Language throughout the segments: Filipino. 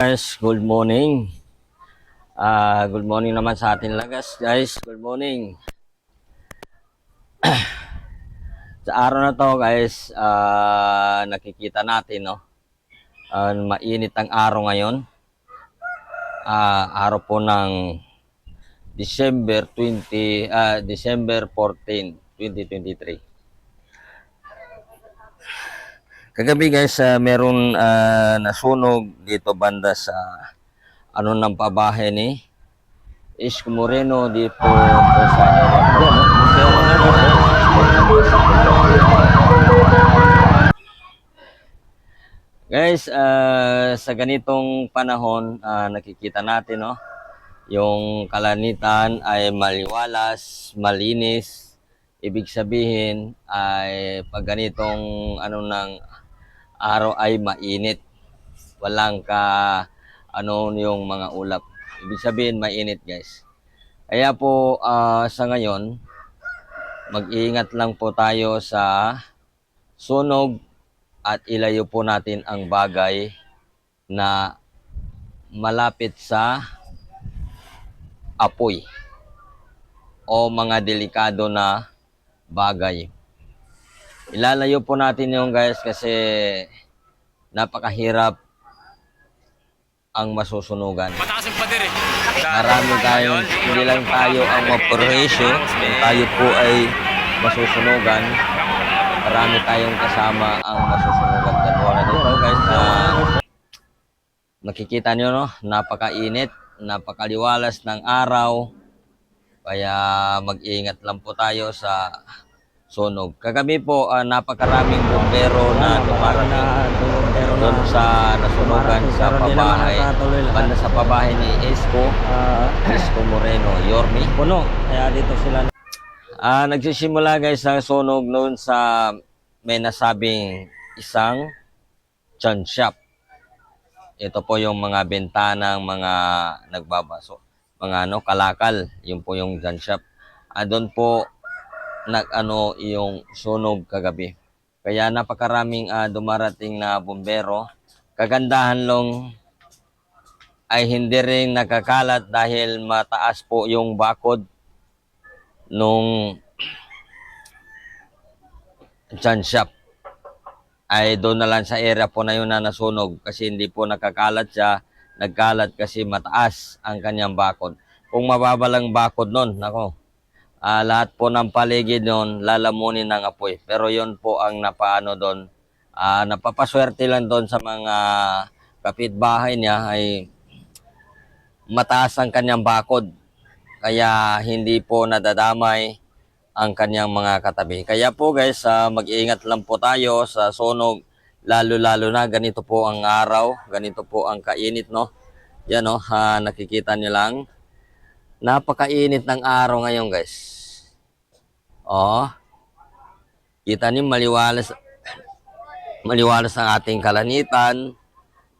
Guys, good morning. Ah, good morning naman sa atin lagas, guys. Good morning. sa araw na to, guys, ah, nakikita natin, no? Ah, mainit ang araw ngayon. Ah, araw po ng December 20, ah, December 14, 2023. Kagabi guys, ah, meron ah, nasunog dito banda sa ano ng pabahay ni Isko Moreno dito po sa Guys, ah, sa ganitong panahon, ah, nakikita natin, no? Yung kalanitan ay maliwalas, malinis. Ibig sabihin ay pag ganitong ano ng araw ay mainit. Walang ka ano yung mga ulap. Ibig sabihin mainit, guys. Kaya po ah, sa ngayon, mag-iingat lang po tayo sa sunog at ilayo po natin ang bagay na malapit sa apoy o mga delikado na bagay. Ilalayo po natin yung guys kasi napakahirap ang masusunugan. Mataas ang pader eh. Marami tayong, hindi lang tayo ang mapurisyo, kung tayo po ay masusunugan, marami tayong kasama ang masusunugan. Katulad dito guys, na nakikita nyo no, napakainit, napakaliwalas ng araw, kaya mag-iingat lang po tayo sa sunog. Kagabi po, ah, napakaraming bombero na dumarating doon sa nasunugan sa pabahay, banda sa pabahay ni Esco, Esco Moreno, Yormi. puno. Kaya dito sila Ah, nagsisimula guys ang sunog noon sa may nasabing isang chun shop. Ito po yung mga bentana ng mga nagbabaso, mga ano, kalakal, yun po yung chun shop. Ah, doon po nag ano yung sunog kagabi. Kaya napakaraming ah, dumarating na bombero. Kagandahan lang ay hindi rin nakakalat dahil mataas po yung bakod nung dyan shop ay doon na lang sa area po na yun na nasunog kasi hindi po nakakalat siya nagkalat kasi mataas ang kanyang bakod kung mababa lang bakod nun nako ah, lahat po ng paligid nun lalamunin ng apoy pero yon po ang napaano doon Ah, napapaswerte lang doon sa mga kapitbahay niya ay mataas ang kanyang bakod kaya hindi po nadadamay ang kanyang mga katabi. Kaya po guys, ah, mag-iingat lang po tayo sa sunog, lalo-lalo na ganito po ang araw, ganito po ang kainit, no? Yan, no? ha, nakikita niyo lang. Napakainit ng araw ngayon, guys. Oh. Kita niyo maliwalas maliwalas ang ating kalanitan.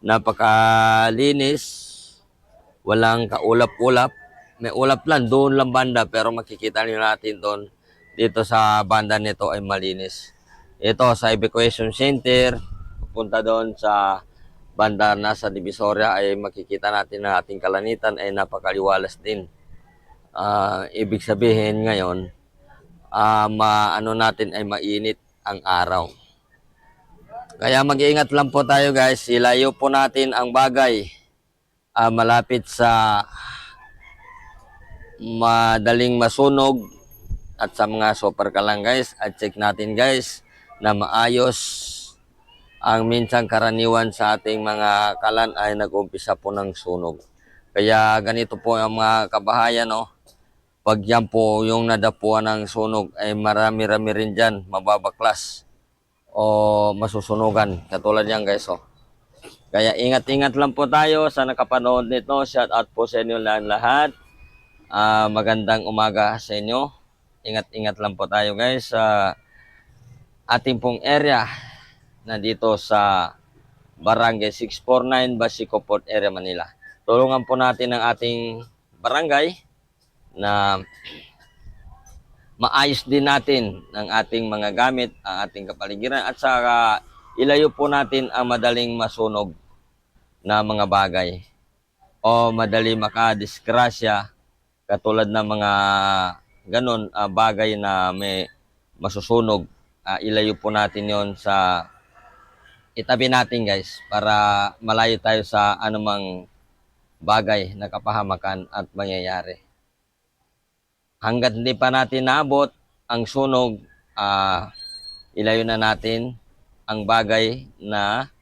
Napakalinis. Walang kaulap-ulap may ulap lang doon lang banda pero makikita niyo natin doon dito sa banda nito ay malinis. Ito sa evacuation center, pupunta doon sa banda na sa Divisoria ay makikita natin na ating kalanitan ay napakaliwalas din. Ah, ibig sabihin ngayon, ah maano natin ay mainit ang araw. Kaya mag-iingat lang po tayo guys, ilayo po natin ang bagay ah, malapit sa madaling masunog at sa mga super ka lang guys. At check natin guys na maayos ang minsan karaniwan sa ating mga kalan ay nag-umpisa po ng sunog kaya ganito po ang mga kabahayan no? Pag yan po yung nadapuan ng sunog ay marami-rami rin dyan mababaklas o masusunugan. Katulad yan guys oh. Kaya ingat-ingat lang po tayo sa nakapanood nito. Shout out po sa inyo lang lahat. Ah, magandang umaga sa inyo. Ingat-ingat lang po tayo guys sa ating pong area na dito sa Barangay 649 Basico Port Area Manila. Tulungan po natin ang ating barangay na maayos din natin ang ating mga gamit, ang ating kapaligiran at saka ilayo po natin ang madaling masunog na mga bagay o madali makadisgrasya katulad ng mga ganun ah, bagay na may masusunog. Ah, ilayo po natin yon sa itabi natin guys para malayo tayo sa anumang bagay na kapahamakan at mangyayari. Hanggat hindi pa natin naabot ang sunog, ah, ilayo na natin ang bagay na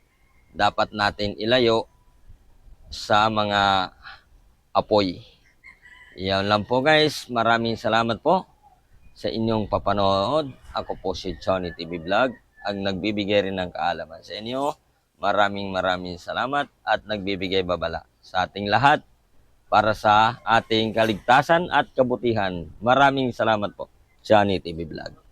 dapat natin ilayo sa mga apoy. Yan lang po guys. Maraming salamat po sa inyong papanood. Ako po si Johnny TV Vlog ang nagbibigay rin ng kaalaman sa inyo. Maraming maraming salamat at nagbibigay babala sa ating lahat para sa ating kaligtasan at kabutihan. Maraming salamat po. Johnny TV Vlog.